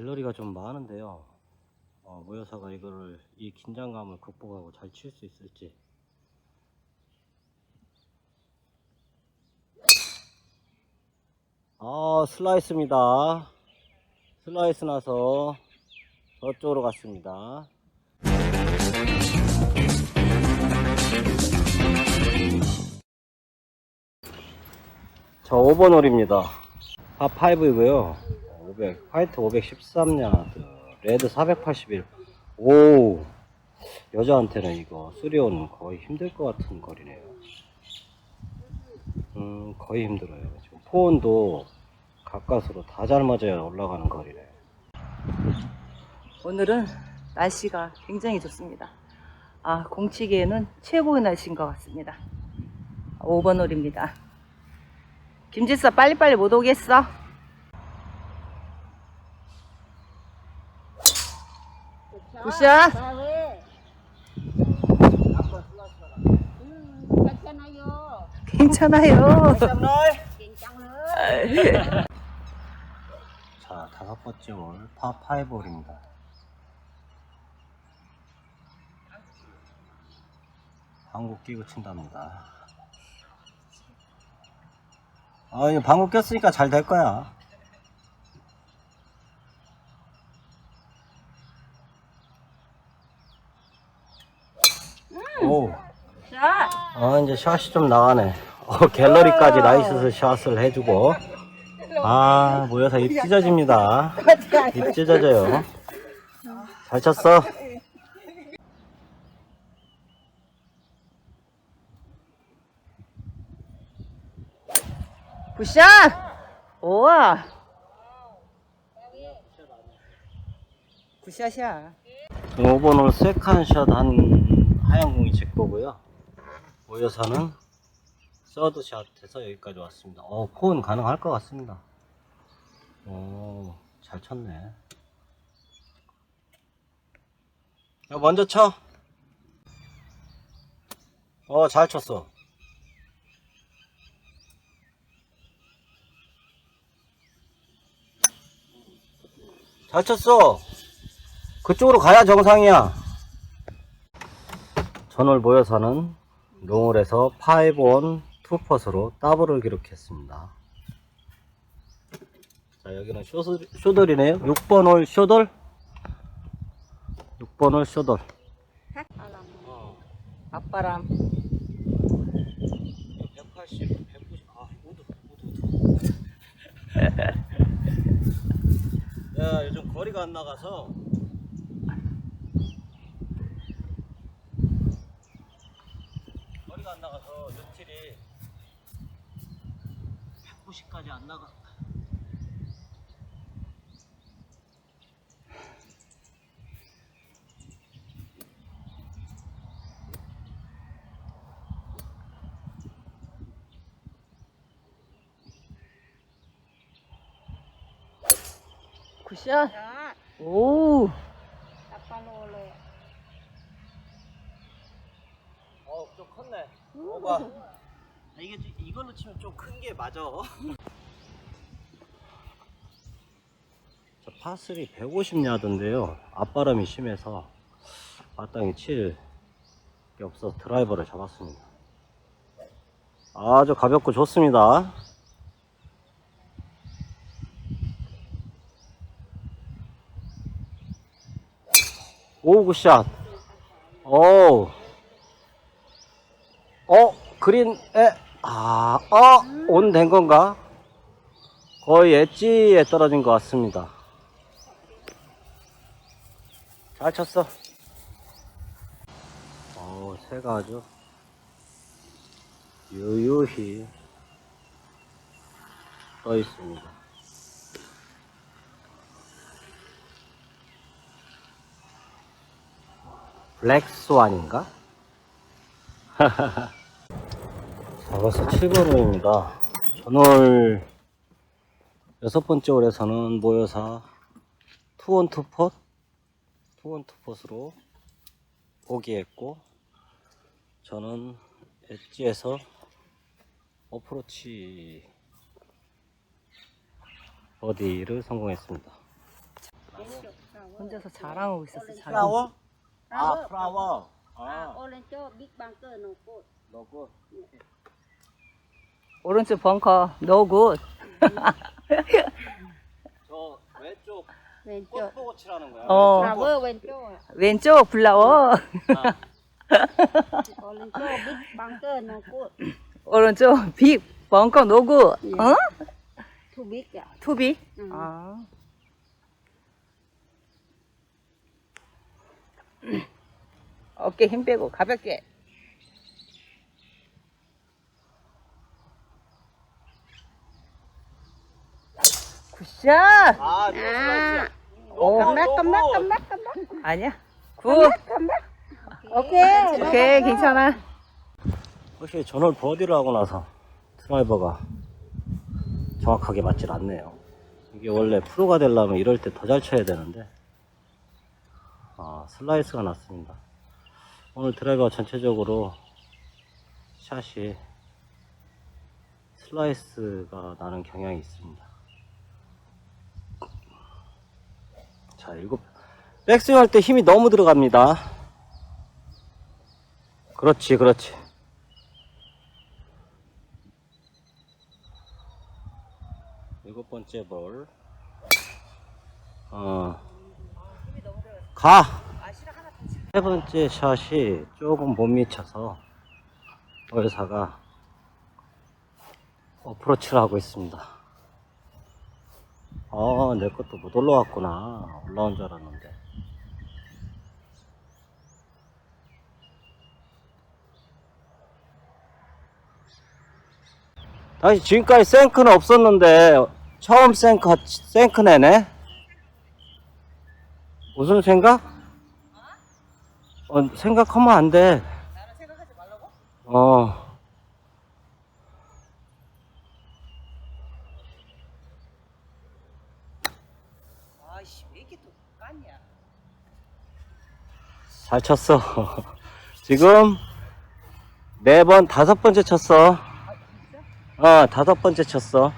갤러리가 좀 많은데요. 어, 모여사가 이거를 이 긴장감을 극복하고 잘 칠 수 있을지. 아 슬라이스입니다. 슬라이스 나서 저쪽으로 갔습니다. 저 5번 홀입니다. 파5이고요. 500, 화이트 513 야드, 레드 481. 오, 여자한테는 이거 쓰리온 거의 힘들 것 같은 거리네요. 음, 거의 힘들어요. 지금 포온도 가까스로 다 잘 맞아야 올라가는 거리네. 오늘은 날씨가 굉장히 좋습니다. 아, 공치기에는 최고의 날씨인 것 같습니다. 5번 홀입니다. 김지사 빨리빨리 못 오겠어? 굿샷! 괜찮아요. 괜찮아요. 괜찮아요. 자, 다섯 번째 홀, 파5 홀입니다. 방구 끼고 친답니다. 아, 이거 방구 꼈으니까 잘 될 거야. 오, 샷! 아, 이제 샷이 좀 나가네. 어, 갤러리까지 나이스 샷을 해주고. 아, 모여서 입 찢어집니다. 입 찢어져요. 잘 쳤어. 굿샷! 우와! 굿샷이야. 5번 홀 세컨샷 한 하얀 공이 제 거고요. 모여사는 서드샷에서 여기까지 왔습니다. 어, 포은 가능할 것 같습니다. 오, 잘 쳤네. 야, 먼저 쳐. 어, 잘 쳤어. 잘 쳤어. 그쪽으로 가야 정상이야. 전월 모여사는 롱홀에서 5온 2퍼스로 더블을 기록했습니다. 자, 여기는 쇼들, 쇼돌이네요. 6번 홀 쇼돌. 6번 홀 쇼돌. 어, 앞바람. 180, 190, 아, 우드, 우드, 우드. 야, 요즘 거리가 안 나가서 거리가 안 나가서 유틸이 190까지 안 나가. 굿샷! 자, 오! 아빠로 올래. 어, 좀 컸네. 오바. 이게 좀- 이걸로 치면 좀 큰 게 맞아. 저 파3 150야드인데요. 앞바람이 심해서 마땅히 칠게 없어서 드라이버를 잡았습니다. 아주 가볍고 좋습니다. 오, 굿샷. 오. 어, 그린에, 아, 어, 온 된 건가? 거의 엣지에 떨어진 것 같습니다. 잘 쳤어. 어, 새가 아주 유유히 떠 있습니다. 블랙스완인가? 잡아서 7번 홀입니다. 전월 여섯 번째 홀에서는 모여사 투원 투폿 투원 투폿으로 보기했고 저는 엣지에서 어프로치 버디를 성공했습니다. 혼자서 자랑하고 있었어. 자랑. 플라워? 아. 플라워. 아 big bunker no good. 너고. 오른쪽 벙커 no good. 저 왼쪽 왼쪽. 꽃 보고 치라는 거야. 어. 왼쪽 꽃. Flower 왼쪽. 왼쪽 플라워. 아, Orange big bunker no good. 오른쪽 빅 벙커 good. 예. 어? Too big. à? 투비? 응. 아. 어깨 힘 빼고 가볍게. 샷! 아. 오, Come back, come back, come back, come back. 아니야. 굿. Okay. 오케이, 괜찮아. 확실히 전월 버디를 하고 나서 드라이버가 정확하게 맞질 않네요. 이게 원래 프로가 되려면 이럴 때 더 잘 쳐야 되는데 아, 슬라이스가 났습니다. 오늘 드라이버가 전체적으로 샷이 슬라이스가 나는 경향이 있습니다. 자, 일곱 백스윙 할 때 힘이 너무 들어갑니다. 그렇지, 그렇지. 일곱 번째 볼. 어. 가! 세 번째 샷이 조금 못 미쳐서 월사가 어프로치를 하고 있습니다. 아, 내 것도 못 올라왔구나. 올라온 줄 알았는데. 다시 지금까지 생크는 없었는데 처음 생크 생크네네. 무슨 생각? 어, 생각하면 안 돼. 나는 생각하지 말라고? 어. 아이씨, 왜 이렇게 또 깠냐? 잘 쳤어. 지금 네 번 다섯 번째 쳤어. 어, 다섯 번째 쳤어.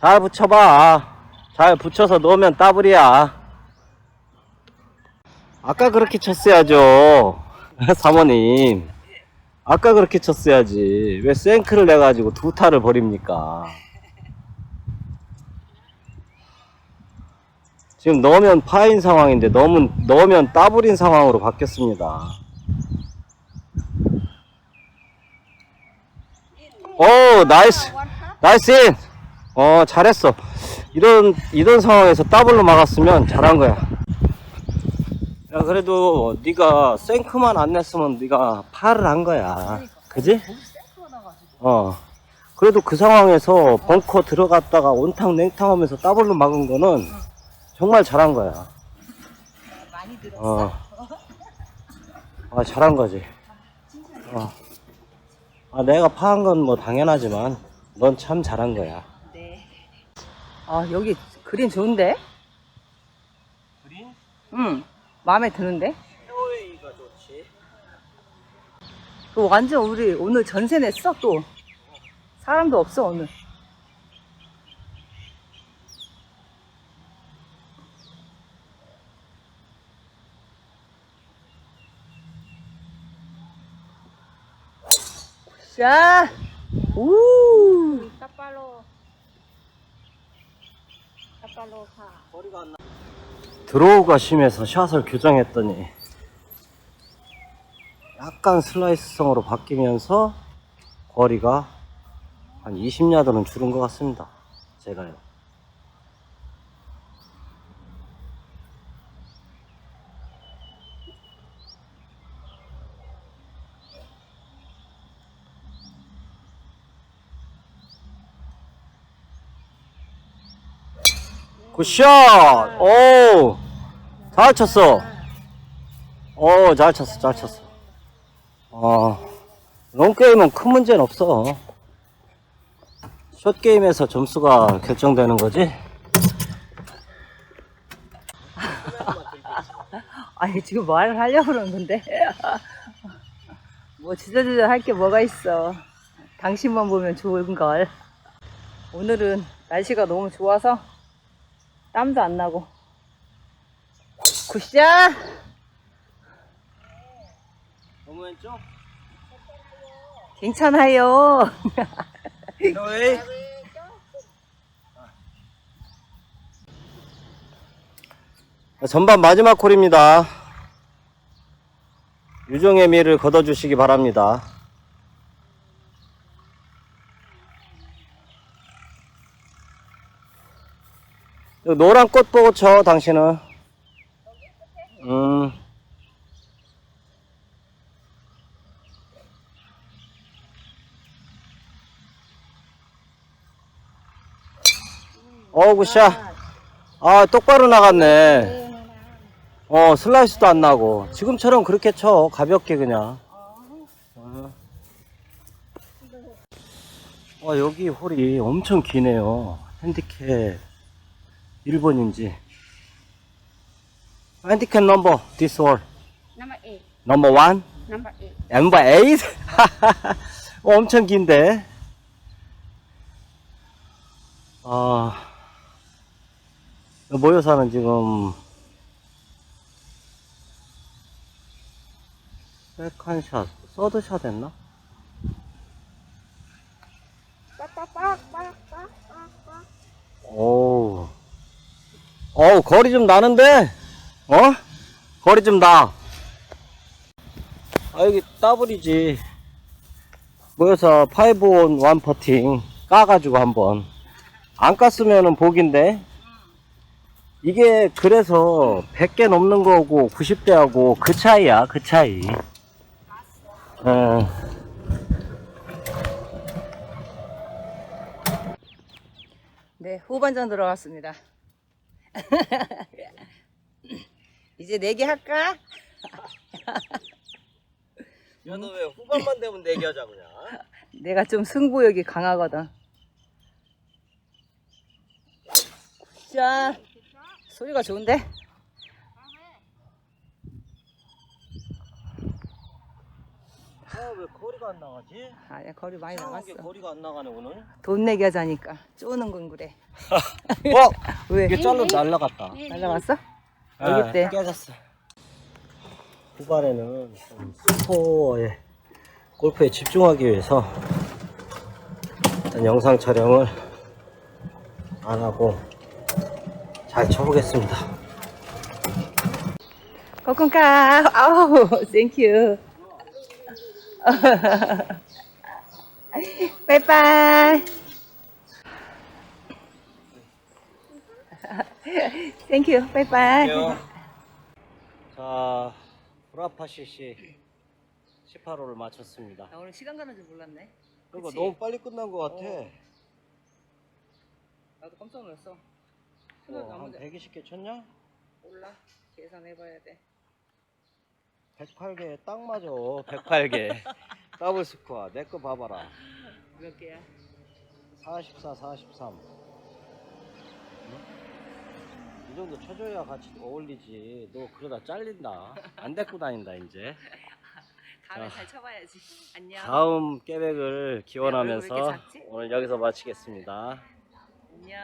잘 붙여봐. 잘 붙여서 놓으면 더블이야. 아까 그렇게 쳤어야죠. 사모님. 아까 그렇게 쳤어야지. 왜 생크를 내가지고 두 타를 버립니까? 지금 넣으면 파인 상황인데 넣으면, 넣으면 더블인 상황으로 바뀌었습니다. 오, 나이스. 나이스 인! 어, 잘했어. 이런, 이런 상황에서 더블로 막았으면 잘한 거야. 야, 그래도 네가 생크만 안 냈으면 네가 파를 한 거야. 그지? 어. 그래도 그 상황에서 벙커 들어갔다가 온탕 냉탕 하면서 더블로 막은 거는 정말 잘한 거야. 많이 들었어. 어. 아, 잘한 거지. 어. 아, 내가 파한 건 뭐 당연하지만 넌 참 잘한 거야. 네. 아, 여기 그린 좋은데? 그린? 응. 마음에 드는데? 페어웨이가 좋지. 그 완전 우리 오늘 전세 냈어, 또. 사람도 없어, 오늘. 자, 우, Tapalo. Tapalo 파. 거리가 안 나. 드로우가 심해서 샷을 교정했더니 약간 슬라이스성으로 바뀌면서 거리가 한 20야드는 줄은 것 같습니다. 제가요. 굿샷! 오! 잘 쳤어. 오, 잘 쳤어, 잘 쳤어. 어, 롱게임은 큰 문제는 없어. 숏게임에서 점수가 결정되는 거지? 아니, 지금 말을 하려고 그러는 건데. 뭐, 주저주저 할 게 뭐가 있어. 당신만 보면 좋은 걸. 오늘은 날씨가 너무 좋아서 땀도 안 나고 굿샷! 너무 왼쪽? 괜찮아요. 웨이. 전반 마지막 콜입니다. 유종의 미를 걷어주시기 바랍니다. 노란 꽃 보고 쳐, 당신은. 음. 어, 굿샷. 아, 똑바로 나갔네. 어, 슬라이스도 안 나고. 지금처럼 그렇게 쳐. 가볍게 그냥. 어. 와, 여기 홀이 엄청 기네요. 핸디캡 1번인지. 핸디캡 넘버, this hole. Number eight. 넘버 1? Number eight. 넘버 8? 어, 엄청 긴데. 아, 모여사는 지금 세컨샷, 서드샷 했나? Bak. 오우, 어우, 거리 좀 나는데? 어? 거리 좀 나. 아, 여기 더블이지. 모여서 5온 1 퍼팅 까가지고 한번. 안 깠으면은 복인데. 이게 그래서 100개 넘는 거고 90대하고 그 차이야, 그 차이. 어. 네, 후반전 들어갔습니다. 이제 내기 할까? 야, 너 왜 후반만 되면 내기하자, 그냥. 내가 좀 승부욕이 강하거든. 자, 소리가 좋은데? 왜 거리가 안 나가지? 아니야, 거리 많이 나갔어. 거리가 안 나가네, 오늘. 돈 내기 하자니까 쪼는 건 그래. 어? 왜? 이게 잘라 날라갔다. 날라갔어? 아, 여기 때. 깨졌어. 후반에는 좀 스코어에 골프에 집중하기 위해서 일단 영상 촬영을 안 하고 잘 쳐보겠습니다. 거kun카 아우 땡큐 빠이빠이 땡큐 빠이빠이 자, 브라파 CC 18호를 마쳤습니다. 나 오늘 시간 가는 줄 몰랐네 그러니까 그치? 너무 빨리 끝난 것 같아. 어. 나도 깜짝 놀랐어 어, 안한 보자 120개 쳤냐? 몰라 계산해봐야 돼 108개 딱 맞아. 108개. 더블 스코어. 내 거 봐봐라. 몇 개야? 44, 43. 이 정도 쳐줘야 같이 어울리지. 너 그러다 잘린다. 안 데리고 다닌다, 이제. 다음에 자. 잘 쳐봐야지 안녕 다음 깨백을 기원하면서 작지? 오늘 여기서 마치겠습니다. 안녕